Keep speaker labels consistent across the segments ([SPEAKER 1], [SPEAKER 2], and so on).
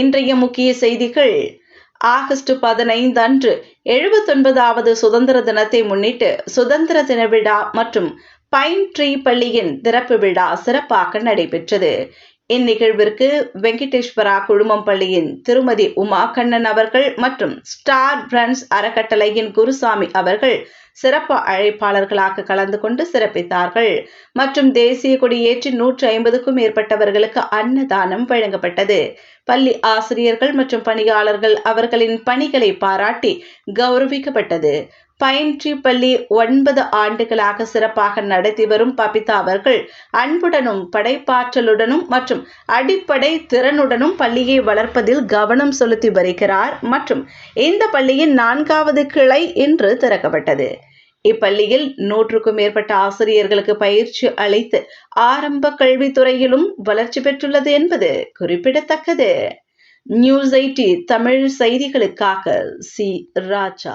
[SPEAKER 1] இன்றைய முக்கிய செய்திகள். ஆகஸ்ட் பதினைந்து அன்று எழுபத்தொன்பதாவது சுதந்திர தினத்தை முன்னிட்டு சுதந்திர தின விழா மற்றும் பைன் ட்ரீ பள்ளியின் திறப்பு விழா சிறப்பாக நடைபெற்றது. இந்நிகழ்விற்கு வெங்கடேஸ்வரா குழுமம் பள்ளியின் திருமதி உமா கண்ணன் அவர்கள் மற்றும் ஸ்டார் பிரன்ஸ் அறக்கட்டளையின் குருசாமி அவர்கள் சிறப்பு அழைப்பாளர்களாக கலந்து கொண்டு சிறப்பித்தார்கள். மற்றும் தேசிய கொடியேற்றி நூற்று ஐம்பதுக்கும் மேற்பட்டவர்களுக்கு அன்னதானம் வழங்கப்பட்டது. பள்ளி ஆசிரியர்கள் மற்றும் பணியாளர்கள் அவர்களின் பணிகளை பாராட்டி கௌரவிக்கப்பட்டது. பயின்றி பள்ளி ஒன்பது ஆண்டுகளாக சிறப்பாக நடத்தி வரும் பபிதா அவர்கள் அன்புடனும் படைப்பாற்றலுடனும் மற்றும் அடிப்படை திறனுடனும் பள்ளியை வளர்ப்பதில் கவனம் செலுத்தி வருகிறார் மற்றும் இந்த பள்ளியின் நான்காவது கிளை இன்று திறக்கப்பட்டது. இப்பள்ளியில் நூற்றுக்கும் மேற்பட்ட ஆசிரியர்களுக்கு பயிற்சி அளித்து ஆரம்ப கல்வித்துறையிலும் வளர்ச்சி பெற்றுள்ளது என்பது குறிப்பிடத்தக்கது. நியூஸ் எயிட்டி தமிழ் செய்திகளுக்காக சி. ராஜா.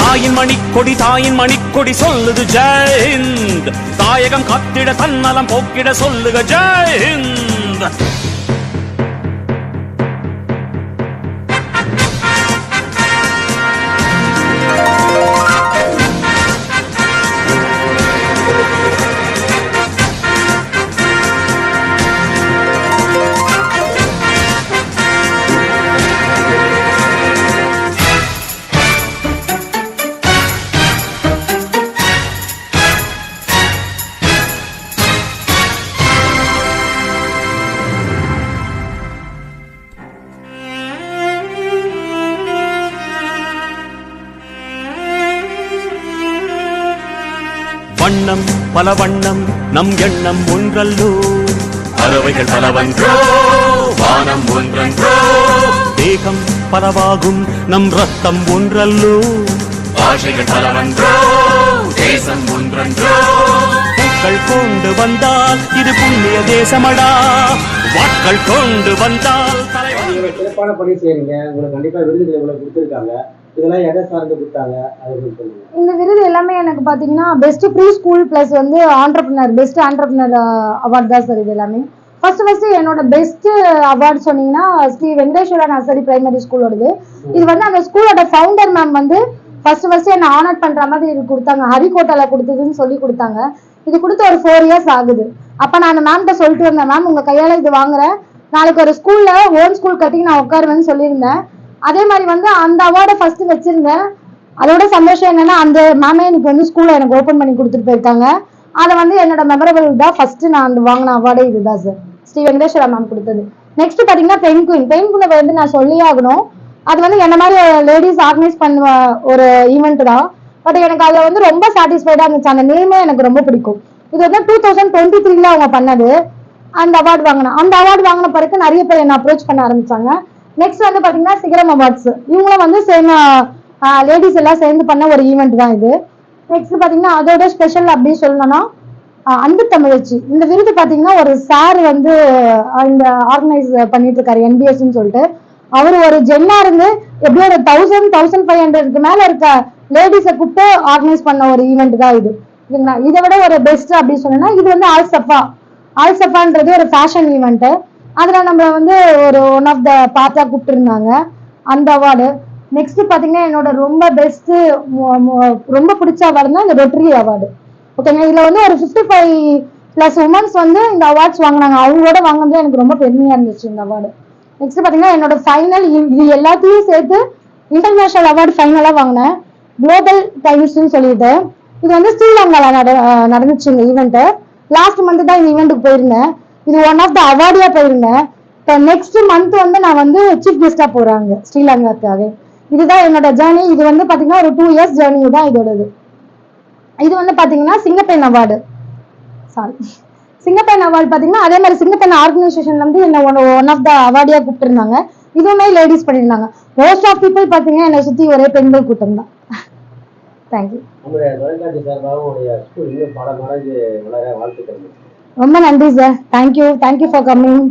[SPEAKER 2] தாயின் மணிக்கொடி தாயின் மணிக்கொடி சொல்லுது ஜெயந்த் தாயகம் காத்திட தன்னலம் போக்கிட சொல்லுக ஜெயஹிந்த் வண்ணம் பல வண்ணம் நம் எண்ணம் ஒன்றல்லோ.
[SPEAKER 3] பறவைகள் பலவன்றோ வானம் ஒன்றன்றோ.
[SPEAKER 2] தேகம் பலவாகும் நம் ரத்தம் ஒன்றல்லோ.
[SPEAKER 3] பாஷைகள் பலவன்றோ தேசம் ஒன்றன்றோ.
[SPEAKER 2] பூக்கள் கொண்டு வந்தால் இது புண்ணிய தேசமடா. வாட்கள் கொண்டு வந்தால் தலைவன்
[SPEAKER 4] சிறப்பான பணி செய்யுங்க உங்களுக்கு கண்டிப்பா விருதுகளை உங்களுக்கு கொடுத்துருக்காங்க. இதெல்லாம் எதை சார்ந்து கொடுத்தாங்க?
[SPEAKER 5] இந்த விருது எல்லாமே எனக்கு பார்த்தீங்கன்னா பெஸ்ட் ப்ரீ ஸ்கூல் ப்ளஸ் வந்து ஆண்டர்பிரினர் பெஸ்ட் ஆண்டர்பிரினர் அவார்ட் தான் சார் இது எல்லாமே. ஃபர்ஸ்ட் ஃபர்ஸ்ட் என்னோட பெஸ்ட் அவார்ட் சொன்னீங்கன்னா ஸ்ரீ வெங்கடேஸ்வரா நர்சரி பிரைமரி ஸ்கூலோடது இது வந்து அந்த ஸ்கூலோட ஃபவுண்டர் மேம் வந்து ஃபர்ஸ்ட் ஃபர்ஸ்ட் என்ன ஆனர் பண்ற மாதிரி இது கொடுத்தாங்க. ஹரிகோட்டால கொடுத்ததுன்னு சொல்லி கொடுத்தாங்க. இது கொடுத்து ஒரு ஃபோர் இயர்ஸ் ஆகுது. அப்ப நான் அந்த மேம்கிட்ட சொல்லிட்டு இருந்தேன் மேம் உங்க கையால இது வாங்குறேன். நாளைக்கு ஒரு ஸ்கூல்ல ஓன் ஸ்கூல் கட்டி நான் உட்காருவேன்னு சொல்லியிருந்தேன். அதே மாதிரி வந்து அந்த அவார்டை ஃபர்ஸ்ட் வச்சிருந்தேன் அதோட சந்தோஷம் என்னன்னா அந்த மேமே எனக்கு வந்து ஸ்கூல்ல எனக்கு ஓபன் பண்ணி கொடுத்துட்டு போயிருக்காங்க. அதை வந்து என்னோட மெமரபிள் தான் ஃபர்ஸ்ட் நான் அந்த வாங்கின அவார்டே இதுதான் சார் ஸ்ரீ வெங்கடேஸ்வரா மேம் கொடுத்தது. நெக்ஸ்ட் பாத்தீங்கன்னா பெண் குயின் பெண் குயினை வந்து நான் சொல்லியே ஆகணும். அது வந்து என்ன மாதிரி லேடிஸ் ஆர்கனைஸ் பண்ணுவ ஒரு ஈவெண்ட் தான். பட் எனக்கு அதுல வந்து ரொம்ப சாட்டிஸ்ஃபைடா இருந்துச்சு. அந்த நேமே எனக்கு ரொம்ப பிடிக்கும். இது வந்து டூ தௌசண்ட் டுவெண்ட்டி த்ரீல அவங்க பண்ணது. அந்த அவார்டு வாங்கினேன் அந்த அவார்டு வாங்கின பிறகு நிறைய பேர் என்ன அப்ரோச் பண்ண ஆரம்பிச்சாங்க. நெக்ஸ்ட் வந்து பாத்தீங்கன்னா சிகரம் அவார்ட்ஸ் இவங்களும் வந்து சேம் லேடிஸ் எல்லாம் சேர்ந்து பண்ண ஒரு ஈவெண்ட் தான் இது. நெக்ஸ்ட் பாத்தீங்கன்னா அதோட ஸ்பெஷல் அப்படி சொல்லணும்னா அன்பு தமிழச்சி. இந்த விருது பாத்தீங்கன்னா ஒரு சார் வந்து இந்த ஆர்கனைஸ் பண்ணிட்டு இருக்காரு என்பிஎஸ்ன்னு சொல்லிட்டு. அவர் ஒரு ஜென்னா இருந்து எப்படியும் ஒரு தௌசண்ட் தௌசண்ட் ஃபைவ் ஹண்ட்ரட்க்கு மேல இருக்க லேடிஸை கூப்பிட்டு ஆர்கனைஸ் பண்ண ஒரு ஈவெண்ட் தான் இது. இதுங்களா? இதை விட ஒரு பெஸ்ட் அப்படின்னு சொன்னா இது வந்து ஆல் சஃபா ஆல் சஃபான்றது ஒரு ஃபேஷன் ஈவெண்ட்டு அதுல நம்ம வந்து ஒரு ஒன் ஆஃப் த பார்ட்டா கூப்பிட்டுருந்தாங்க. அந்த அவார்டு நெக்ஸ்ட் பாத்தீங்கன்னா என்னோட ரொம்ப பெஸ்ட் ரொம்ப பிடிச்ச அவார்டுனா இந்த ரொட்டரி அவார்டு ஓகேங்க இதுல வந்து ஒரு ஃபிஃப்டி ஃபைவ் ப்ளஸ் உமன்ஸ் வந்து இந்த அவார்ட்ஸ் வாங்கினாங்க. அவங்களோட வாங்கினது எனக்கு ரொம்ப பெருமையா இருந்துச்சு இந்த அவார்டு நெக்ஸ்ட் பாத்தீங்கன்னா என்னோட ஃபைனல் இது எல்லாத்தையும் சேர்த்து இன்டர்நேஷனல் அவார்டு ஃபைனலாக வாங்கினேன். குளோபல் டைம்ஸ்னு சொல்லிட்டு. இது வந்து ஸ்ரீலங்கால நட நடந்துச்சு இந்த ஈவெண்ட்டு லாஸ்ட் மந்த் தான் இந்த ஈவெண்ட்டுக்கு போயிருந்தேன். இது ஒன் ஆஃப் த அவார்டியா போயிருந்தேன். இப்போ நெக்ஸ்ட் மந்த் வந்து நான் வந்து சீஃப் கெஸ்டா போறாங்க ஸ்ரீலங்காக்காக. இதுதான் என்னோட ஜேர்னி இது வந்து பாத்தீங்கன்னா ஒரு டூ இயர்ஸ் ஜேர்னி தான் இதோடது. இது வந்து பாத்தீங்கன்னா Singappenn award sorry Singappenn award பாத்தீங்கன்னா அதே மாதிரி சிங்கப்பெண் ஆர்கனைசேஷன்ல இருந்து என்ன ஒன் ஒன் ஆஃப் த அவார்டியா கூப்பிட்டுருந்தாங்க. இதுவுமே லேடிஸ் பண்ணியிருந்தாங்க. மோஸ்ட் ஆஃப் பீப்புள் பாத்தீங்கன்னா என்னை சுத்தி ஒரே பெண்கள் கூட்டம் தான். தேங்க்யூ
[SPEAKER 4] நம்மளுடைய தொலைக்காட்சி சார்பாக உங்களுடைய ஸ்கூல் இன்னும் பல மடங்கு வளர வாழ்த்துக்கள்.
[SPEAKER 5] ரொம்ப நன்றி sir thank you thank you for coming